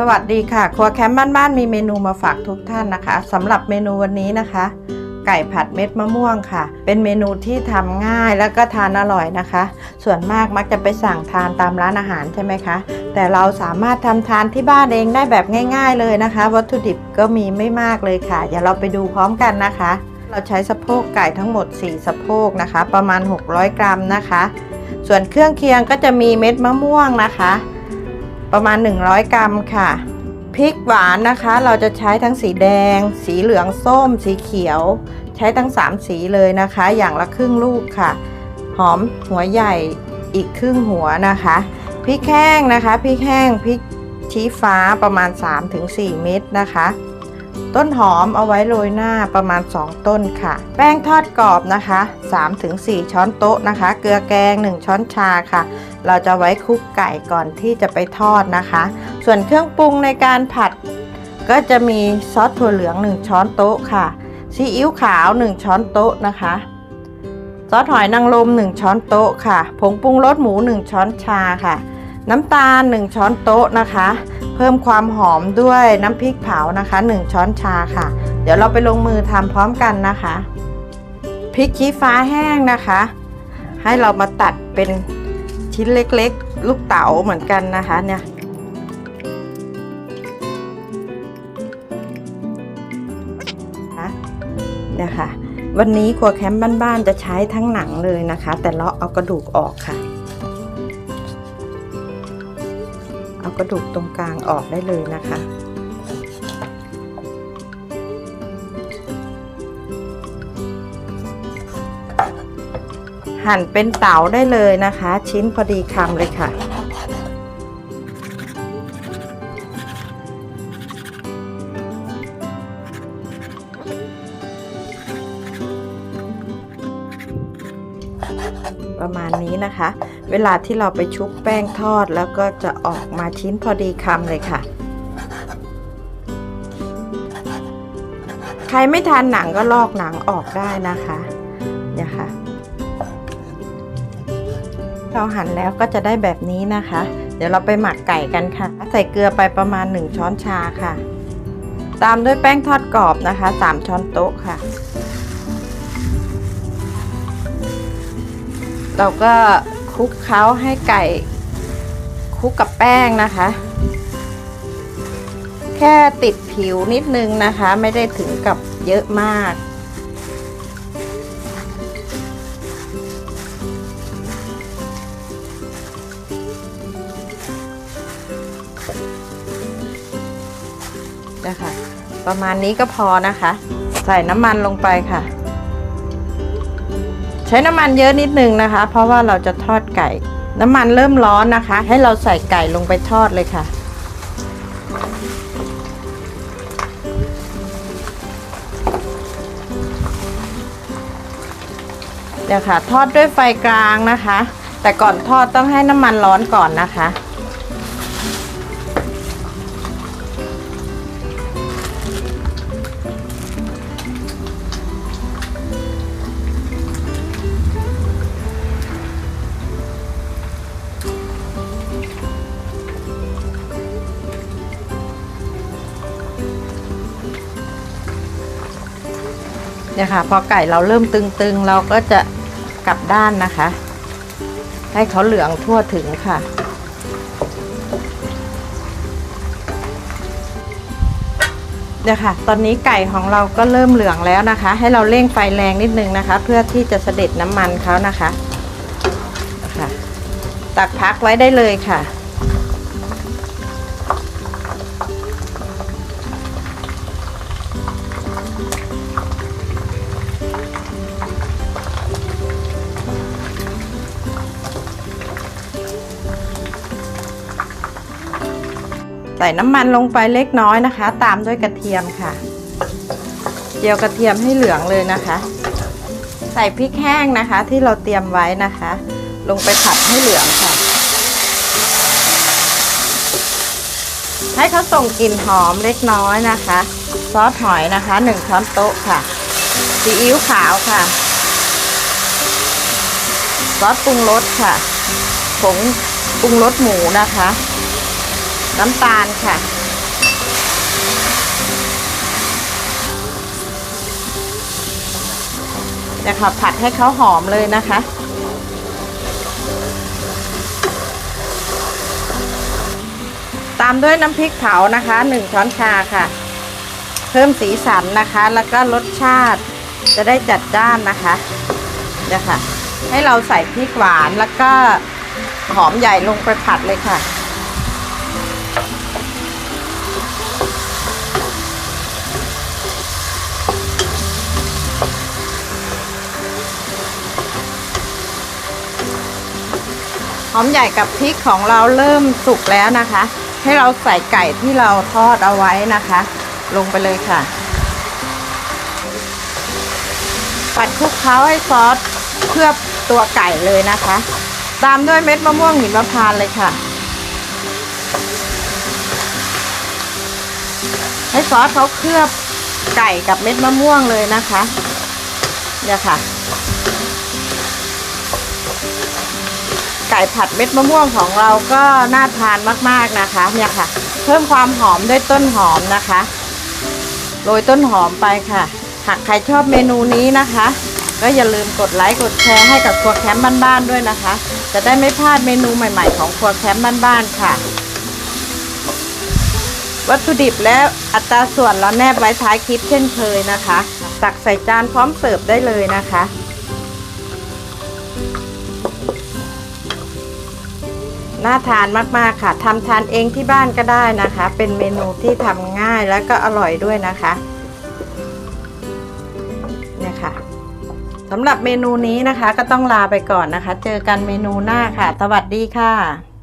สวัสดีค่ะ ครัวแคมป์บ้านๆมีเมนูมาฝากทุกท่านนะคะสำหรับเมนูวันนี้นะคะ ไก่ผัดเม็ดมะม่วงค่ะ เป็นเมนูที่ทำง่ายแล้วก็ทานอร่อยนะคะ ส่วนมากมักจะไปสั่งทานตามร้านอาหารใช่ไหมคะ แต่เราสามารถทำทานที่บ้านเองได้แบบง่าย ๆ เลยนะคะ วัตถุดิบก็มีไม่มากเลยค่ะเดี๋ยวเราไปดูพร้อมกันนะคะ เราใช้สะโพกไก่ทั้งหมด 4 สะโพกนะคะ ประมาณ 600 กรัมนะคะ ส่วนเครื่องเคียงก็จะมีเม็ดมะม่วงนะคะ ประมาณ 100 กรัมค่ะ พริกหวานนะคะ เราจะใช้ทั้งสีแดง สีเหลืองส้ม สีเขียว ใช้ทั้ง 3 สีเลยนะคะ อย่างละครึ่งลูกค่ะ หอมหัวใหญ่อีกครึ่งหัวนะคะ พริกแห้งนะคะ พริกแห้ง พริกชี้ฟ้าประมาณ 3-4 เม็ดนะคะ ต้นหอมเอาไว้โรยหน้าประมาณ 2 ต้นค่ะ แป้งทอดกรอบนะคะ 3-4 ช้อนโต๊ะนะคะ เกลือแกง 1 ช้อนชาค่ะ เราจะไว้คลุกไก่ก่อนที่จะไปทอดนะคะ ส่วนเครื่องปรุงในการผัด ก็จะมีซอสถั่วเหลือง 1 ช้อนโต๊ะค่ะซีอิ๊วขาว 1 ช้อนโต๊ะนะคะซอสหอยนางรม1 ช้อนโต๊ะค่ะ ผงปรุงรสหมู 1 ช้อนชาค่ะ น้ำตาล 1 ช้อนโต๊ะนะคะ เพิ่มความหอมด้วยน้ำพริกเผานะคะ 1 ช้อนชาค่ะ เดี๋ยวเราไปลงมือทำพร้อมกันนะคะพริกชี้ฟ้าแห้งนะคะ ให้เรามาตัดเป็นชิ้นเล็กๆ ลูกเต๋าเหมือนกันนะคะเนี่ยนะเนี่ยค่ะ วันนี้ครัวแคมป์บ้านๆจะใช้ทั้งหนังเลยนะคะ แต่เลาะเอากระดูกออกค่ะ กระดูกตรงกลางออกได้เลยนะคะ หั่นเป็นเต๋าได้เลยนะคะ ชิ้นพอดีคำเลยค่ะ นะคะ เวลาที่เราไปชุบแป้งทอดแล้วก็จะออกมาชิ้นพอดีคำเลยค่ะ ใครไม่ทานหนังก็ลอกหนังออกได้นะคะเนี่ยค่ะเราหั่นแล้วก็จะได้แบบนี้นะคะ เดี๋ยวเราไปหมักไก่กันค่ะ ใส่เกลือไปประมาณ 1 ช้อนชาค่ะ ตามด้วยแป้งทอดกรอบนะคะ 3 ช้อนโต๊ะค่ะ เราก็คลุกเคล้าให้ไก่คลุกกับแป้งนะคะ แค่ติดผิวนิดนึงนะคะ ไม่ได้ถึงกับเยอะมาก นะคะประมาณนี้ก็พอนะคะ ใส่น้ำมันลงไปค่ะ ใช้น้ำมันเยอะนิดนึงนะคะ เพราะว่าเราจะทอดไก่ น้ำมันเริ่มร้อนนะคะ ให้เราใส่ไก่ลงไปทอดเลยค่ะ เดี๋ยวค่ะ ทอดด้วยไฟกลางนะคะ แต่ก่อนทอดต้องให้น้ำมันร้อนก่อนนะคะ เนี่ยค่ะ พอไก่เราเริ่มตึงๆ เราก็จะกลับด้านนะคะ ให้เขาเหลืองทั่วถึงค่ะ เนี่ยค่ะ ตอนนี้ไก่ของเราก็เริ่มเหลืองแล้วนะคะ ให้เราเร่งไฟแรงนิดนึงนะคะ เพื่อที่จะเสด็จน้ำมันเขานะคะนะคะตักพักไว้ได้เลยค่ะ ส่น้ำมันลงไปเล็กน้อยนะคะ ตามด้วยกระเทียมค่ะ เจียวกระเทียมให้เหลืองเลยนะคะ ใส่พริกแห้งนะคะ ที่เราเตรียมไว้นะคะ ลงไปผัดให้เหลืองค่ะ ให้เขาส่งกลิ่นหอมเล็กน้อยนะคะ ซอสหอยนะคะหนึ่งช้อนโต๊ะค่ะซีอิ๊วขาวค่ะ ซอสปรุงรสค่ะ ผงปรุงรสหมูนะคะ น้ำตาลค่ะ จะขับผัดให้เขาหอมเลยนะคะ ตามด้วยน้ำพริกเผานะคะหนึ่งช้อนชาค่ะ เพิ่มสีสันนะคะ แล้วก็รสชาติจะได้จัดจ้านนะคะเนี่ยค่ะ ให้เราใส่พริกหวานแล้วก็หอมใหญ่ลงไปผัดเลยค่ะ อมใหญ่กับพริกของเราเริ่มสุกแล้วนะคะ ให้เราใส่ไก่ที่เราทอดเอาไว้นะคะ ลงไปเลยค่ะ ปัดคลุกเคล้าให้ซอสเคลือบตัวไก่เลยนะคะ ตามด้วยเม็ดมะม่วงหิมพานต์เลยค่ะ ให้ซอสเขาเคลือบไก่กับเม็ดมะม่วงเลยนะคะเนี่ยค่ะ ก่ผัดเม็ดมะม่วงของเราก็น่าทานมากๆนะคะ เนี่ยค่ะ เพิ่มความหอมด้วยต้นหอมนะคะโรยต้นหอมไปค่ะ หากใครชอบเมนูนี้นะคะ ก็อย่าลืมกดไลค์กดแชร์ให้กับครัวแคมป์บ้านๆด้วยนะคะ จะได้ไม่พลาดเมนูใหม่ๆของครัวแคมป์บ้านๆค่ะ วัตถุดิบและอัตราส่วนเราแนบไว้ท้ายคลิปเช่นเคยนะคะ ตักใส่จานพร้อมเสิร์ฟได้เลยนะคะ น่าทานมากๆค่ะทำทานเองที่บ้านก็ได้นะคะ เป็นเมนูที่ทำง่ายแล้วก็อร่อยด้วยนะคะเนี่ยค่ะสำหรับเมนูนี้นะคะก็ต้องลาไปก่อนนะคะ เจอกันเมนูหน้าค่ะ สวัสดีค่ะ